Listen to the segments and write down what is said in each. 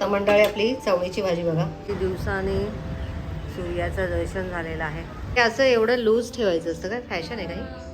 तर मंडळी आपली चवळीची भाजी बघा. ती दिवसाने सूर्याचं दर्शन झालेलं आहे. हे असं एवढं लूज ठेवायचं असतं काय फॅशन आहे काही?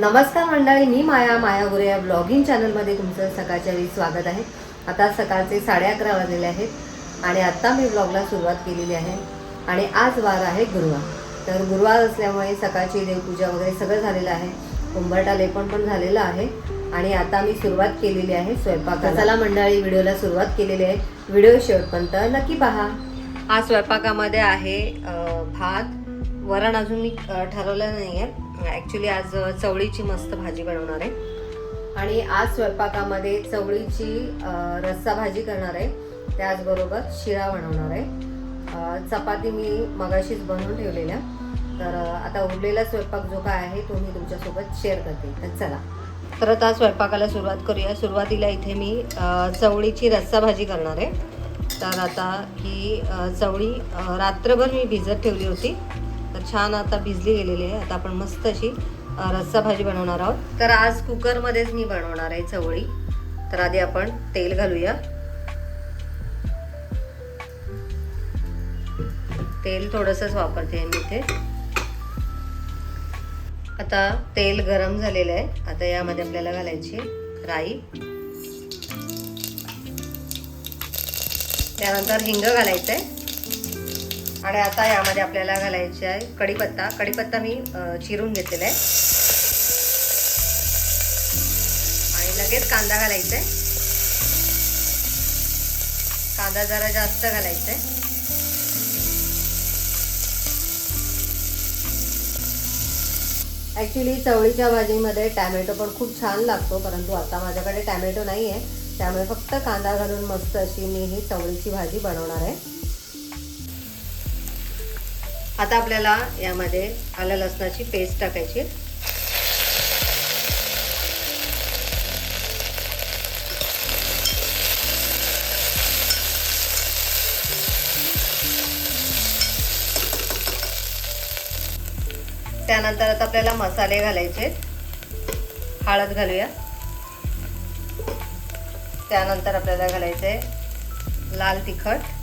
नमस्कार मंडळी मी माया माया गुरे या ब्लॉगिंग चॅनलमध्ये तुमचं सकाळच्या वेळी स्वागत आहे. आता सकाळचे साडे अकरा वाजलेले आहेत आणि आत्ता मी ब्लॉगला सुरुवात केलेली आहे आणि आज वार आहे गुरुवार. तर गुरुवार असल्यामुळे सकाळची देवपूजा वगैरे सगळं झालेलं आहे. उंबरटा लेपण पण झालेलं आहे आणि आता मी सुरुवात केलेली आहे स्वयंपाकाला. चला मंडळी व्हिडिओला सुरुवात केलेली आहे. व्हिडिओ शेवटपर्यंत नक्की पहा. आज स्वयंपाकामध्ये आहे भात वरण अजून मी ठरवलं नाही आहे ॲक्च्युली आज चवळीची मस्त भाजी बनवणार आहे. आणि आज स्वयंपाकामध्ये चवळीची रस्सा भाजी करणार आहे. त्याचबरोबर शिरा बनवणार आहे. चपाती मी मगाशीच बनवून ठेवलेल्या. तर आता उरलेला स्वयंपाक जो काय आहे तो मी तुमच्यासोबत शेअर करते. तर चला. तर आता स्वयंपाकाला सुरुवात करूया. सुरुवातीला इथे मी चवळीची रस्सा भाजी करणार आहे. तर आता ही चवळी रात्रभर मी भिजत ठेवली होती. तर छान आता भिजली गेलेली आहे. आता आपण मस्त अशी रस्सा भाजी बनवणार आहोत. तर आज कुकरमध्येच मी बनवणार आहे चवळी. तर आधी आपण तेल घालूया. तेल थोडंसंच वापरते मी इथे. आता तेल गरम झालेलं आहे. आता यामध्ये आपल्याला घालायची राई. त्यानंतर हिंग घालायचं आहे आणि आता यामध्ये आपल्याला घालायचे आहे कढीपत्ता. कढीपत्ता मी चिरून घेतलेला आहे. आणि लगेच कांदा घालायचा आहे. कांदा जरा जास्त घालायचा आहे. ॲक्च्युली चवळीच्या भाजीमध्ये टॅमॅटो पण खूप छान लागतो परंतु आता माझ्याकडे टॅमॅटो नाही आहे त्यामुळे फक्त कांदा घालून मस्त अशी मी ही चवळीची भाजी बनवणार आहे. आता आपल्याला यामध्ये आलं लसणाची पेस्ट टाकायची. त्यानंतर आता आपल्याला मसाले घालायचे. हळद घालूया. त्यानंतर आपल्याला घालायचे लाल तिखट.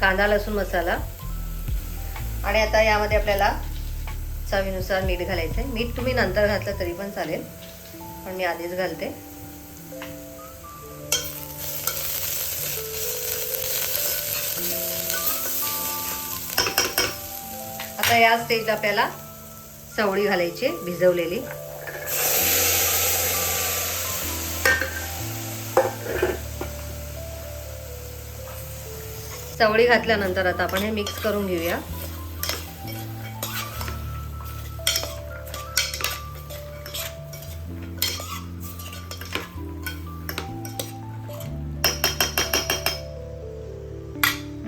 कांदा लसूण मसाला. आणि आता यामध्ये आपल्याला चवीनुसार मीठ घालायचं आहे मीठ तुम्ही नंतर घातलं तरी पण चालेल. पण मी आधीच घालते. आता या स्टेजला आपल्याला चवळी घालायची भिजवलेली. चवळी घातल्यानंतर आता आपण हे मिक्स करून घेऊया.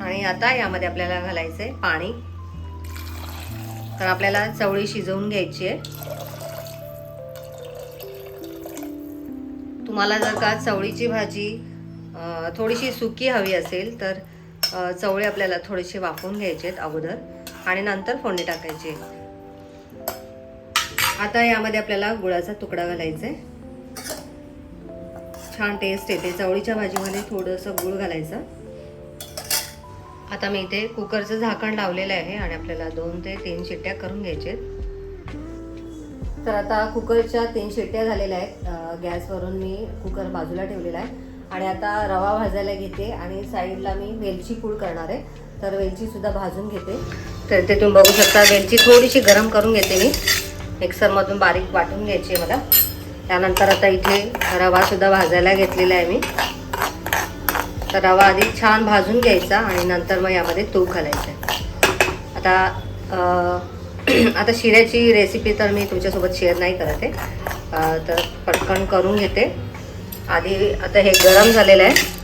आणि आता यामध्ये आपल्याला घालायचंय पाणी. तर आपल्याला चवळी शिजवून घ्यायची आहे. तुम्हाला जर का चवळीची भाजी थोडीशी सुकी हवी असेल तर चवळी आपल्याला थोडेसे वाफवून घ्यायचे आहेत अगोदर आणि नंतर फोडणी टाकायची आता यामध्ये आपल्याला गुळाचा तुकडा घालायचा आहे. छान टेस्ट येते. चवळीच्या भाजीमध्ये थोडंसं गुळ घालायचं. आता मी इथे कुकरचं झाकण लावलेलं आहे आणि आपल्याला दोन ते तीन शिट्ट्या करून घ्यायचे तर आता कुकरच्या तीन शिट्ट्या झालेल्या आहेत. गॅसवरून मी कुकर बाजूला ठेवलेला आहे. आणि आता रवा भाजायला घेते आणि साईडला मी वेलची पूड करणार आहे. तर वेलची सुद्धा भाजून घेते. तर ते तुम्ही बघू शकता वेलची थोडीशी गरम करून घेते मी. मिक्सरमधून बारीक वाटून घ्यायची आहे मला. त्यानंतर आता इथे रवासुद्धा भाजायला घेतलेला आहे मी. तर रवा आधी छान भाजून घ्यायचा आणि नंतर मग यामध्ये तूप घालायचं आता आता शिऱ्याची रेसिपी तर मी तुमच्यासोबत शेअर नाही करत आहे. तर पटकन करून घेते. आधी आता हे गरम झालेलं आहे.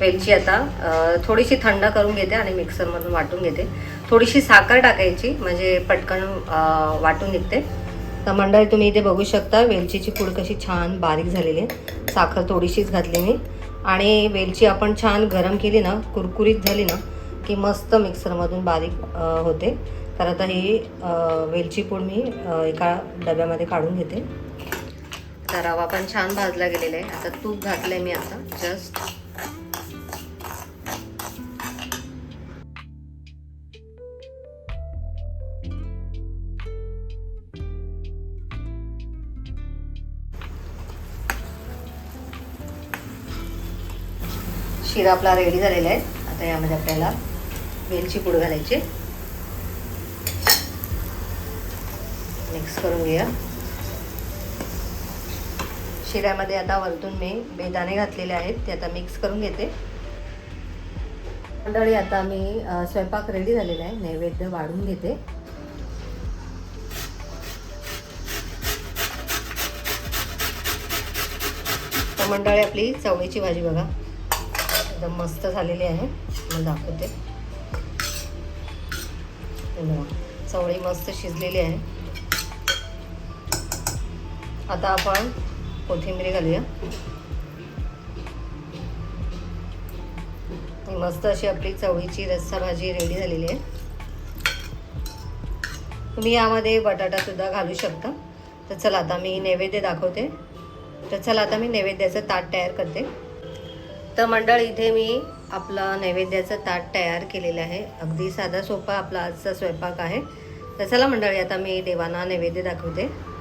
वेलची आता थोडीशी थंड करून घेते आणि मिक्सरमधून वाटून घेते. थोडीशी साखर टाकायची म्हणजे पटकन वाटून निघते. तर मंडळी तुम्ही इथे बघू शकता वेलचीची पूड कशी छान बारीक झालेली आहे. साखर थोडीशीच घातली मी. आणि वेलची आपण छान गरम केली ना कुरकुरीत झाली ना की मस्त मिक्सरमधून बारीक होते. तर आता ही वेलची पूड मी एका डब्यामध्ये काढून घेते. तर रवा पण छान भाजला गेलेला आहे. आता तूप घातलं आहे मी आता जस्ट शिरा आपला रेडी झालेला आहे. आता यामध्ये आपल्याला वेलची पूड घालायची. मिक्स करून घेऊया. शिऱ्यामध्ये आता वरतून मी बेदाणे घातलेले आहेत ते आता मिक्स करून घेते. मंडळी आता मी स्वयंपाक रेडी झालेला आहे नैवेद्य वाढून घेते. तर मंडळी आपली चवळीची भाजी बघा. एकदम मस्त झालेली आहे. मग दाखवते. चवळी मस्त शिजलेली आहे. आता आपण कोथिंबीर घालूया. मस्त अशी आपली चवळीची रस्सा भाजी रेडी झालेली आहे. तुम्ही यामध्ये बटाटा सुद्धा घालू शकता. तर चला आता मी नैवेद्य दाखवते. तर चला आता मी नैवेद्याचं ताट तयार करते. तर मंडळ इथे मी आपला नैवेद्याचं ताट तयार केलेलं आहे. अगदी साधा सोपा आपला आजचा स्वयंपाक आहे. तर चला मंडळी आता मी देवांना नैवेद्य दाखवते.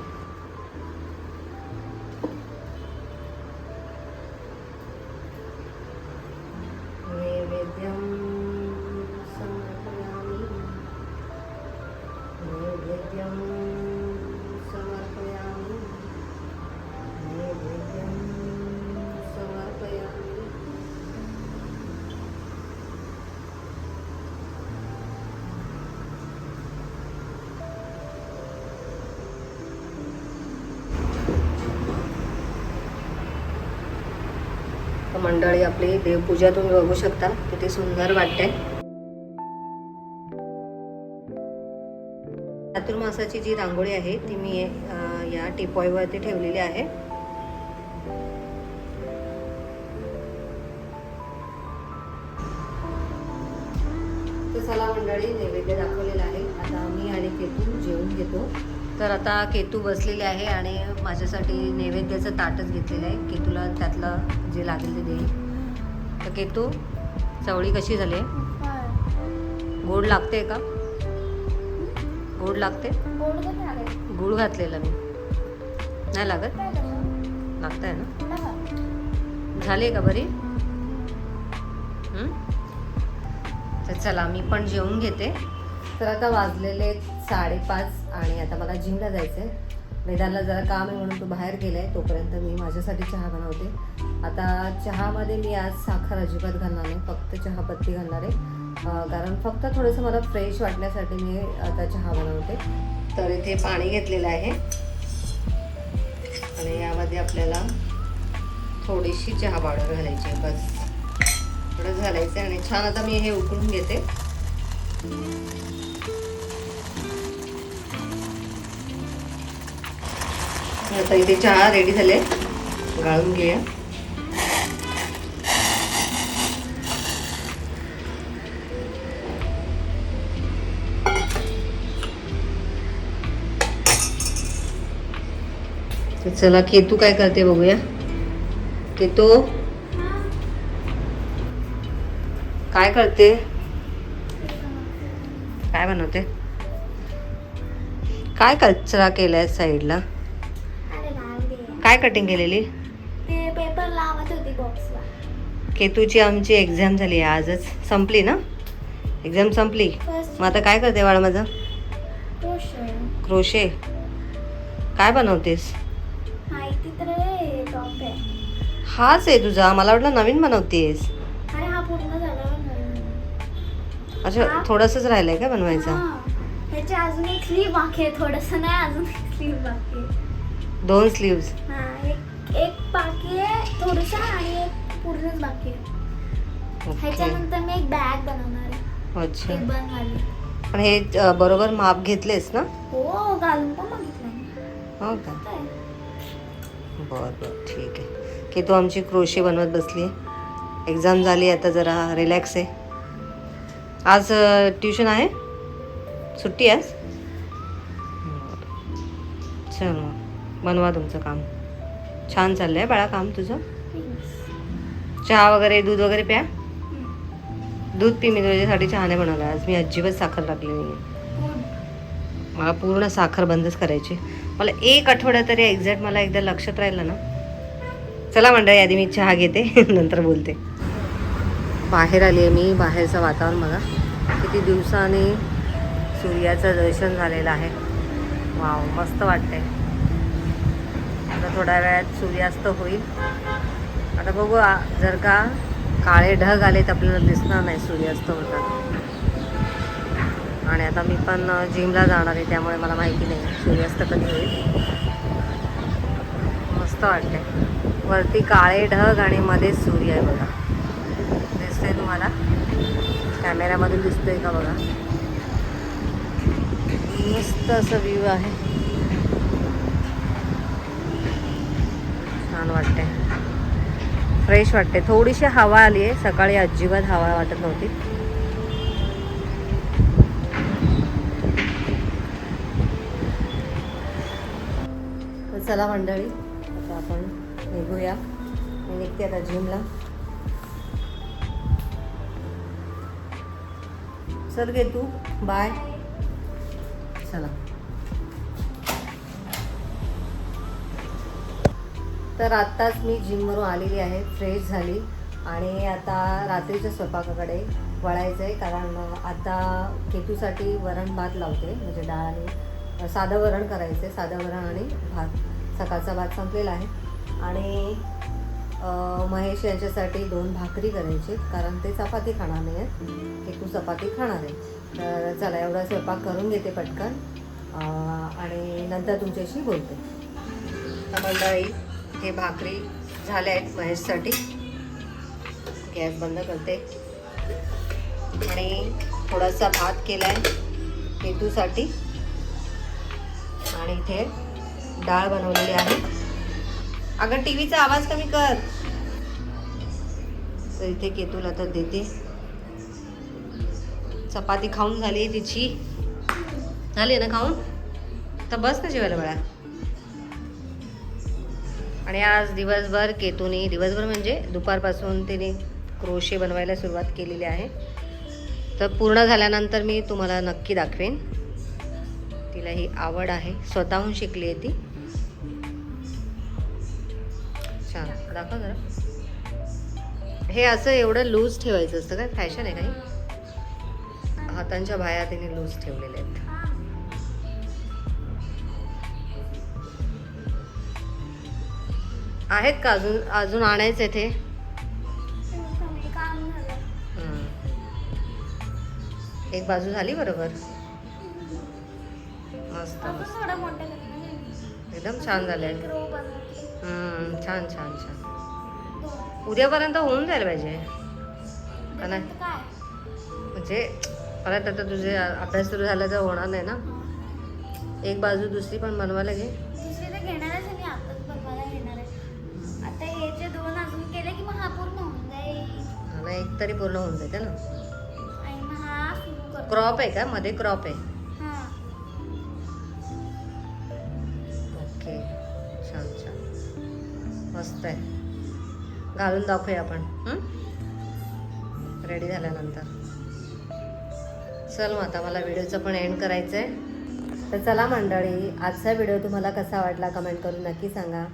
तर मंडळी आपली देवपूजा तुम्ही बघू शकता किती सुंदर वाटते चातुर्मासाची जी रांगोळी आहे ती मी या टिपॉयवरती ठेवलेली आहे. तर चला मंडळी नैवेद्य दाखवलेला आहे. आता मी आणि केतू जेवून घेतो. तर आता केतू बसलेले आहे आणि माझ्यासाठी नैवेद्याचं ताटच घेतलेलं आहे. केतूला त्यातलं जे लागेल ते देईल. तर केतू चवळी कशी झाली? गोड लागते का? गोड लागते? गुळ घातलेला मी. नाही लागत? लागत आहे ना? झाली का बरी? तर चला मी पण जेवून घेते. तर आता वाजलेले साडेपाच आणि आता मला जिमला जायचं आहे वेदांना जरा काम आहे म्हणून तो बाहेर गेलाय तोपर्यंत मी माझ्यासाठी चहा बनवते. आता चहामध्ये मी आज साखर अजिबात घालणार नाही फक्त चहापत्ती घालणार आहे. कारण फक्त थोडंसं मला फ्रेश वाटण्यासाठी मी आता चहा बनवते. तर इथे पाणी घेतलेलं आहे. आणि यामध्ये आपल्याला थोडीशी चहा पावडर घालायची आहे बस. थोडं घालायचं आहे आणि छान आता मी हे उकळून घेते. आता इथे चहा रेडी झाले. गाळून घेऊया. चला केतू काय करते बघूया. केतू? काय करते? काय बनवते? काय कचरा केलाय साईडला काय कटिंग केलेली? ते पेपर लावत होती बॉक्सला केतूची आमची एक्झाम झाली आजच संपली ना? एक्झाम संपली? मग आता काय करते बाळा माझं? क्रोशे काय बनवतेस? माहिती तर आहे टॉप आहे. हाच आहे तुझा मला वाटलं नवीन बनवतेस. अरे हा पूर्ण. अच्छा थोडंसंच राहिलंय का बनवायचं. ह्याची अजून एक स्लीव बाकी आहे थोडस नाही अजून एक स्लीव बाकी आहे. दोन स्लीव्स हा एक एक बाकी आहे थोडस आणि एक पूर्णच बाकी आहे. ह्याच्यानंतर मी एक बॅग बनवणार आहे. अच्छा. पण हे अ, बरोबर माप घेतलेस ना? हो घालून पण बघितलं हो का? काय? बरं बरं ठीक आहे. की तू आमची क्रोशे बनवत बसली. आहे एक्झाम झाली आता जरा रिलॅक्स आहे. आज ट्युशन आहे? सुट्टी आहे आज? बनवा तुमचं काम. छान चाललं आहे बाळा काम तुझं. चहा वगैरे दूध वगैरे प्या. दूध पी मी तुझ्यासाठी चहा नाही बनवला आज मी अजिबात साखर टाकली नाही मला पूर्ण साखर बंदच करायची. मला एक आठवडा तरी एक्झॅक्ट मला एकदा लक्षात राहिलं ना. चला मंडळी आधी मी चहा घेते नंतर बोलते. बाहेर आली आहे मी बाहेरचं वातावरण बघा. किती दिवसाने सूर्याचं दर्शन झालेलं आहे. वाव मस्त वाटतंय. आता थोड्या वेळात सूर्यास्त होईल. आता बघू जर का काळे ढग आले तर आपल्याला दिसणार नाही सूर्यास्त होतात आणि आता मी पण जिमला जाणार आहे त्यामुळे मला माहिती नाही सूर्यास्त कधी होईल. मस्त वाटते वरती काळे ढग आणि मध्ये सूर्य आहे बघा. दिसतंय तुम्हाला? कॅमेऱ्यामधून दिसतोय का बघा? मस्त असं व्ह्यू आहे. छान वाटते फ्रेश वाटते थोडीशी हवा आली आहे सकाळी अजिबात हवा वाटत नव्हती. तर चला मंडळी आता आपण निघूया. मी निघते आता जिमला चल गे तू. बाय चला. तर आत्ताच मी जिमवरून आलेली आहे फ्रेश झाली. आणि आता रात्रीच्या स्वयंपाकाकडे वळायचं आहे कारण आता केतूसाठी वरण भात लावते म्हणजे डाळ आणि साधं वरण करायचं आहे साधं वरण आणि भात. सकाळचा भात संपलेला आहे. आणि महेश यांच्यासाठी दोन भाकरी करायची कारण ते चपाती खाणार नाही आहेत केतू चपाती खाणार आहे. तर चला एवढा स्वयंपाक करून घेते पटकन. आणि नंतर तुमच्याशी बोलते. तर मंडळी हे भाकरी झाल्या आहेत महेशसाठी. गॅस बंद करते. आणि थोडासा भात केला आहे केतूसाठी. आणि इथे डाळ बनवलेली आहे. अगं टी व्हीचा आवाज कमी कर. तर इथे केतूला तर देते. चपाती खाऊन झाली तिची. झाली ना खाऊन? तर बस ना जेवायला बळा. आणि आज दिवसभर केतूने दिवसभर म्हणजे दुपारपासून तिने क्रोशे बनवायला सुरुवात केलेली आहे. तर पूर्ण झाल्यानंतर मी तुम्हाला नक्की दाखवेन. तिला ही आवड आहे. स्वतःहून शिकली आहे ती. छान. दाखव जरा. हे असं एवढं लूज ठेवायचं असतं काय? फॅशन आहे काही? हातांच्या बाया तिने लूज ठेवलेल्या आहेत. आहेत का अजून अजून आणायचं ते? झालं. एक बाजू झाली बरोबर? मस्त मस्त. एकदम छान हम्म, छान छान छान. उद्यापर्यंत होऊन जायला पाहिजे. का नाही? म्हणजे परत आता तुझे अभ्यास सुरू झाला तर होणार नाही ना. एक बाजू दुसरी पण बनवायला घे. ना एक तरी पूर्ण होऊन जाते ना. मग क्रॉप आहे का? मध्ये क्रॉप आहे. हा. ओके छान छान. मस्त आहे. घालून दाखवूया आपण. रेडी झाल्यानंतर. चल मग आता मला व्हिडिओचं पण एंड करायचं आहे तर चला मंडळी आजचा व्हिडिओ तुम्हाला कसा वाटला कमेंट करून नक्की सांगा.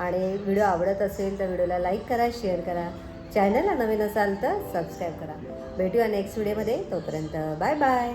आणि व्हिडिओ आवडत असेल तर व्हिडिओला लाईक करा शेअर करा. चॅनलला नवीन असाल तर सबस्क्राईब करा. भेटूया नेक्स्ट व्हिडिओमध्ये तोपर्यंत बाय बाय